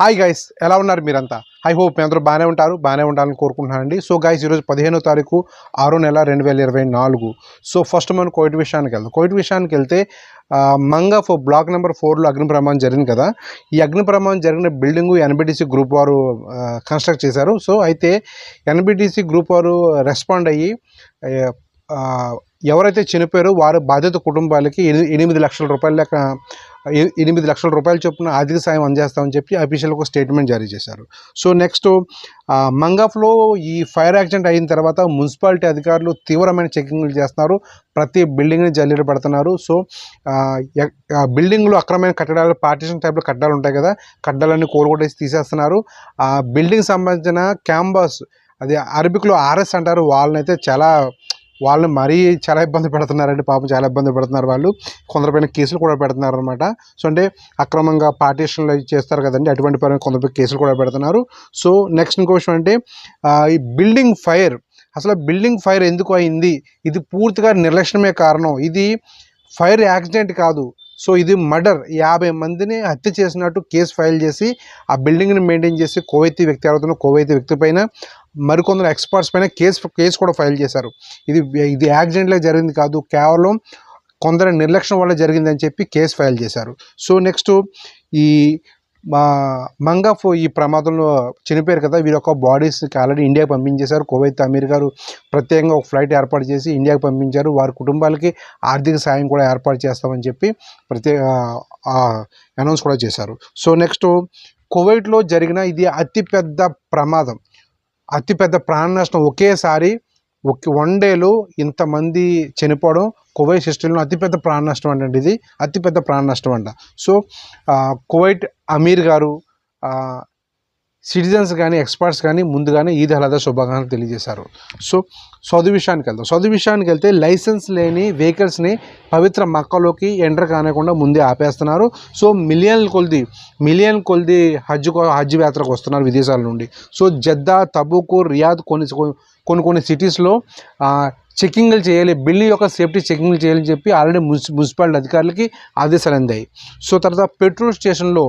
Hi guys ఎలా ఉన్నారు మీరంతా? ఐ హోప్ మీ అందరూ బాగానే ఉంటారు బాగానే ఉండాలని కోరుకుంటున్నానండి. సో గైస్ ఈరోజు పదిహేనో తారీఖు ఆరో నెల రెండు వేల ఇరవై నాలుగు. సో ఫస్ట్ మనం కోవిడ్ విషయానికి వెళ్దాం. కోవిడ్ విషయానికి వెళ్తే మంగా ఫో బ్లాక్ నెంబర్ ఫోర్లో అగ్ని ప్రమాదం జరిగింది కదా. ఈ అగ్ని ప్రమాదం జరిగిన బిల్డింగ్ ఎన్బిటిసి గ్రూప్ వారు కన్స్ట్రక్ట్ చేశారు. సో అయితే ఎన్బిటిసి గ్రూప్ వారు రెస్పాండ్ అయ్యి ఎవరైతే చనిపోయారో వారి బాధిత కుటుంబాలకి ఎనిమిది లక్షల రూపాయల లెక్క ఎనిమిది లక్షల రూపాయలు చొప్పున ఆర్థిక సాయం అందజేస్తామని చెప్పి అఫీషియల్ ఒక స్టేట్మెంట్ జారీ చేశారు. సో నెక్స్ట్ మంగాఫ్లో ఈ ఫైర్ యాక్సిడెంట్ అయిన తర్వాత మున్సిపాలిటీ అధికారులు తీవ్రమైన చెకింగ్లు చేస్తున్నారు. ప్రతి బిల్డింగ్ని జల్లీలు పెడుతున్నారు. సో బిల్డింగ్లు అక్రమైన కట్టడాలు పార్టీషన్ టైప్లో కట్టడాలు ఉంటాయి కదా కట్టడాలన్నీ కోరుకొట్టేసి తీసేస్తున్నారు. ఆ బిల్డింగ్ సంబంధించిన క్యాంబస్ అది అరబిక్లో ఆర్ఎస్ అంటారు. వాళ్ళనైతే చాలా వాళ్ళని మరీ చాలా ఇబ్బంది పెడుతున్నారండి పాపం చాలా ఇబ్బంది పెడుతున్నారు వాళ్ళు. కొందరిపైన కేసులు కూడా పెడుతున్నారు అనమాట సో అంటే అక్రమంగా పార్టీషన్లు చేస్తారు కదండి అటువంటి పైన కొందరిపై కేసులు కూడా పెడుతున్నారు. సో నెక్స్ట్ ఇంకో విషయం అంటే ఈ బిల్డింగ్ ఫైర్ అసలు బిల్డింగ్ ఫైర్ ఎందుకు అయింది? ఇది పూర్తిగా నిర్లక్ష్యమే కారణం. ఇది ఫైర్ యాక్సిడెంట్ కాదు. సో ఇది మర్డర్ యాభై మందిని హత్య చేసినట్టు కేసు ఫైల్ చేసి ఆ బిల్డింగ్ని మెయింటైన్ చేసి కోవైతీ వ్యక్తి అడుగుతున్న కోవైతీ వ్యక్తి పైన మరికొందరు ఎక్స్పర్ట్స్ పైన కేసు కేసు కూడా ఫైల్ చేశారు. ఇది ఇది యాక్సిడెంట్లో జరిగింది కాదు కేవలం కొందరి నిర్లక్ష్యం వల్ల జరిగిందని చెప్పి కేసు ఫైల్ చేశారు. సో నెక్స్ట్ ఈ మా మంగఫ్ ఈ ప్రమాదంలో చనిపోయారు కదా వీరి యొక్క బాడీస్కి ఆల్రెడీ ఇండియాకి పంపించేశారు. కువైత్ అమీర్ గారు ప్రత్యేకంగా ఒక ఫ్లైట్ ఏర్పాటు చేసి ఇండియాకి పంపించారు. వారి కుటుంబాలకి ఆర్థిక సాయం కూడా ఏర్పాటు చేస్తామని చెప్పి ప్రత్యేక అనౌన్స్ కూడా చేశారు. సో నెక్స్ట్ కువైట్లో జరిగిన ఇది అతిపెద్ద ప్రమాదం. అతిపెద్ద ప్రాణ నష్టం ఒకేసారి వన్ డేలో ఇంతమంది చనిపోవడం కువైట్ హిస్టరీలో అతిపెద్ద ప్రాణ నష్టం అంటండి ఇది. అతిపెద్ద ప్రాణ నష్టం అంట. సో కువైట్ అమీర్ గారు సిటిజన్స్ కానీ ఎక్స్పర్ట్స్ కానీ ముందుగానే ఈద్ అలదా శుభాకాంక్షలు తెలియజేశారు. సో చదువు విషయానికి వెళ్తాం చదువు విషయానికి వెళ్తే లైసెన్స్ లేని వెహికల్స్ని పవిత్ర మక్కలోకి ఎంటర్ కానకుండా ముందే ఆపేస్తున్నారు. సో మిలియన్ కొలిది మిలియన్ కొలిది హజ్ కో- హజ్ యాత్రకు వస్తున్నారు విదేశాల నుండి. సో జద్దా తబూకు రియాద్ కొన్ని కొన్ని కొన్ని సిటీస్లో చెకింగ్లు చేయాలి బిల్డింగ్ యొక్క సేఫ్టీ చెకింగ్లు చేయాలని చెప్పి ఆల్రెడీ మున్సి మున్సిపాలిటీ అధికారులకి ఆదేశాలు అందాయి. సో తర్వాత పెట్రోల్ స్టేషన్లో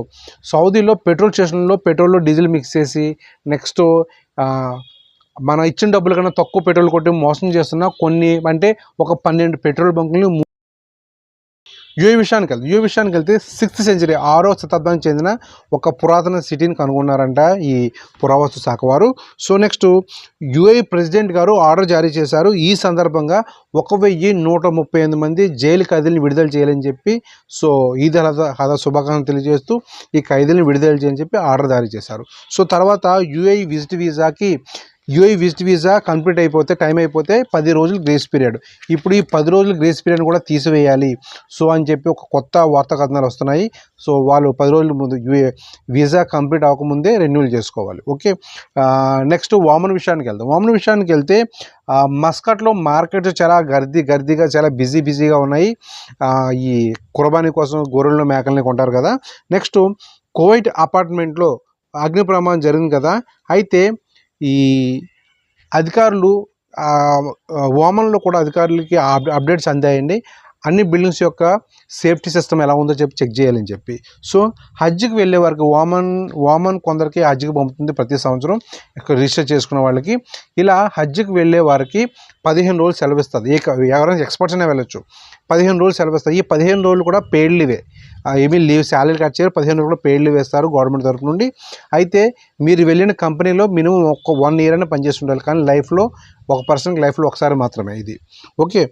సౌదీలో పెట్రోల్ స్టేషన్లో పెట్రోల్లో డీజిల్ మిక్స్ చేసి నెక్స్ట్ మన ఇచ్చిన డబ్బుల కన్నా తక్కువ పెట్రోల్ కొట్టి మోసం చేస్తున్న కొన్ని అంటే ఒక పన్నెండు పెట్రోల్ బంకులు యుఏ విషయానికి వెళ్తే యుఏ విషయానికి వెళ్తే సిక్స్త్ సెంచరీ ఆరో శతాబ్దానికి చెందిన ఒక పురాతన సిటీని కనుగొన్నారంట ఈ పురావస్తు శాఖ వారు. సో నెక్స్ట్ యుఏ ప్రెసిడెంట్ గారు ఆర్డర్ జారీ చేశారు. ఈ సందర్భంగా ఒక వెయ్యి నూట ముప్పై ఎనిమిది మంది జైలు ఖైదీలను విడుదల చేయాలని చెప్పి సో ఈద్ హదా శుభాకాంక్షలు తెలియజేస్తూ ఈ ఖైదీలను విడుదల చేయని చెప్పి ఆర్డర్ జారీ చేశారు. సో తర్వాత యుఏ విజిట్ వీసాకి యుఐ విజిట్ వీసా కంప్లీట్ అయిపోతే టైం అయిపోతే పది రోజులు గ్రేస్ పీరియడ్ ఇప్పుడు ఈ పది రోజులు గ్రేస్ పీరియడ్ కూడా తీసివేయాలి. సో అని చెప్పి ఒక కొత్త వార్తా కథనాలు వస్తున్నాయి. సో వాళ్ళు పది రోజుల ముందు యుఏ వీసా కంప్లీట్ అవ్వకముందే రెన్యూల్ చేసుకోవాలి. ఓకే నెక్స్ట్ వామన్ విషయానికి వెళ్దాం. వామన్ విషయానికి వెళ్తే మస్కట్లో మార్కెట్ చాలా గర్దీ గర్దీగా చాలా బిజీ బిజీగా ఉన్నాయి. ఈ కుర్బానీ కోసం గొర్రెలను మేకల్ని కొంటారు కదా. నెక్స్ట్ కోవిడ్ అపార్ట్మెంట్లో అగ్ని ప్రమాదం జరిగింది కదా. అయితే ఈ అధికారులు ఓమన్లో కూడా అధికారులకి అప్- అప్డేట్స్ అందాయండి. అన్ని బిల్డింగ్స్ యొక్క సేఫ్టీ సిస్టమ్ ఎలా ఉందో చెప్పి చెక్ చేయాలని చెప్పి. సో హజ్కి వెళ్ళే వరకు ఓమన్ ఓమన్ కొందరికి హజ్కి పంపుతుంది ప్రతి సంవత్సరం. ఇక్కడ రిజిస్టర్ చేసుకున్న వాళ్ళకి. ఇలా హజ్కి వెళ్ళే వారికి పదిహేను రోజులు సెలవు ఇస్తుంది ఏ ఎవరైనా ఎక్స్పర్ట్స్ అయినా వెళ్ళొచ్చు. పదిహేను రోజులు సెలవు ఇస్తుంది ఈ పదిహేను రోజులు కూడా పేర్లు ఇవే ఏమీ లీవ్ శాలరీ కట్ చేయరు. పదిహేను రోజులు పేర్లు పెయిడ్ లీవ్ వేస్తారు గవర్నమెంట్ తరపు నుండి. అయితే మీరు వెళ్ళిన కంపెనీలో మినిమం ఒక వన్ ఇయర్ అయినా పనిచేసి ఉండాలి కానీ లైఫ్లో ఒక పర్సన్కి లైఫ్లో ఒకసారి మాత్రమే ఇది. ఓకే.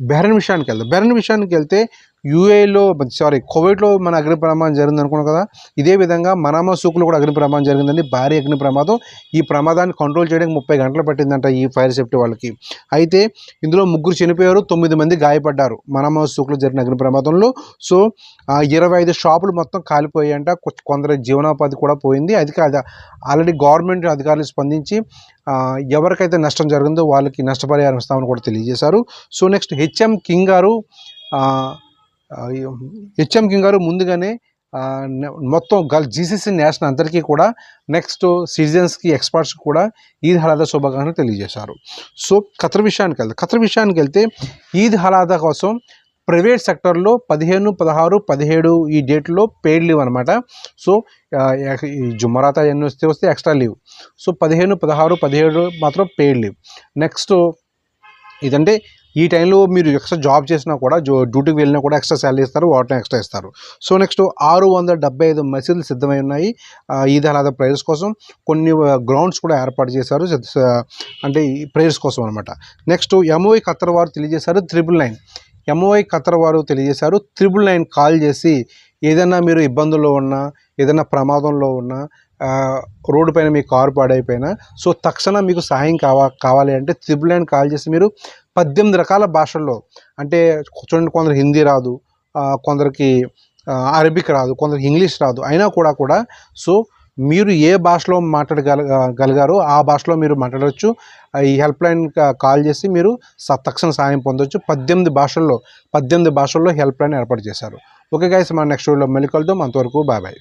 బెరన్ విషయానికి వెళ్దాం. బెరన్ విషయానికి వెళ్తే యూఏలో సారీ కోవిడ్లో మన అగ్ని ప్రమాదం జరిగింది అనుకున్నాం కదా. ఇదే విధంగా మనామా సూకులో కూడా అగ్ని ప్రమాదం జరిగిందండి. భారీ అగ్ని ప్రమాదం. ఈ ప్రమాదాన్ని కంట్రోల్ చేయడానికి ముప్పై గంటలు పట్టిందంట ఈ ఫైర్ సేఫ్టీ వాళ్ళకి. అయితే ఇందులో ముగ్గురు చనిపోయారు తొమ్మిది మంది గాయపడ్డారు మనామా సూకులో జరిగిన అగ్ని ప్రమాదంలో. సో ఇరవై ఐదు షాపులు మొత్తం కాలిపోయాయంట. కొ- కొందరి జీవనోపాధి కూడా పోయింది. అది కాదు ఆల్రెడీ గవర్నమెంట్ అధికారులు స్పందించి ఎవరికైతే నష్టం జరిగిందో వాళ్ళకి నష్టపరిహారం ఇస్తామని కూడా తెలియజేశారు. సో నెక్స్ట్ హెచ్ఎం కింగ్ గారు హెచ్ఎం కింగ్ గారు ముందుగానే మొత్తం గల్ జీసీసీ నేషనల్ అందరికీ కూడా నెక్స్ట్ సిటిజన్స్కి ఎక్స్పర్ట్స్కి కూడా ఈద్ హలాదా శుభాకాంక్షలు తెలియజేశారు. సో ఖతర్ విషయానికి వెళ్తే ఖతర్ విషయానికి వెళ్తే ఈద్ హలాదా కోసం ప్రైవేట్ సెక్టర్లో పదిహేను పదహారు పదిహేడు ఈ డేట్లో పెయిడ్ లీవ్ అనమాట సో జుమరాత ఈ ఎన్ని వస్తే వస్తే ఎక్స్ట్రా లీవ్. సో పదిహేను పదహారు పదిహేడు మాత్రం పెయిడ్ లీవ్. నెక్స్ట్ ఇదంటే ఈ టైంలో మీరు ఎక్స్ట్రా జాబ్ చేసినా కూడా జో డ్యూటీకి వెళ్ళినా కూడా ఎక్స్ట్రా శాలరీ ఇస్తారు వాటిని ఎక్స్ట్రా ఇస్తారు. సో నెక్స్ట్ ఆరు వందల డెబ్బై ఐదు మసీదులు సిద్ధమై ఉన్నాయి. ఈద్ అలాద ప్రేయర్స్ కోసం. కొన్ని గ్రౌండ్స్ కూడా ఏర్పాటు చేశారు. అంటే ఈ ప్రేయర్స్ కోసం అనమాట నెక్స్ట్ ఎంఓఐ ఖత్తర్ వారు తెలియజేశారు త్రిబుల్ నైన్. ఎంఓఐ ఖత్తర్ వారు తెలియజేశారు త్రిబుల్ నైన్ కాల్ చేసి ఏదైనా మీరు ఇబ్బందుల్లో ఉన్నా ఏదైనా ప్రమాదంలో ఉన్నా రోడ్డు పైన మీ కారు పాడైపోయినా సో తక్షణ మీకు సహాయం కావా కావాలి అంటే త్రిబుల్ నైన్ కాల్ చేసి మీరు పద్దెనిమిది రకాల భాషల్లో. అంటే చూడండి కొందరు హిందీ రాదు కొందరికి అరబిక్ రాదు కొందరికి ఇంగ్లీష్ రాదు. అయినా కూడా కూడా సో మీరు ఏ భాషలో మాట్లాడగల గలిగారో ఆ భాషలో మీరు మాట్లాడవచ్చు. ఈ హెల్ప్ లైన్ కాల్ చేసి మీరు స- తక్షణ సాయం పొందొచ్చు. పద్దెనిమిది భాషల్లో పద్దెనిమిది భాషల్లో హెల్ప్ లైన్ ఏర్పాటు చేశారు. ఓకే గైస్ మన నెక్స్ట్ వీడియోలో మళ్ళీ కలుద్దాం. అంతవరకు బాయ్ బాయ్.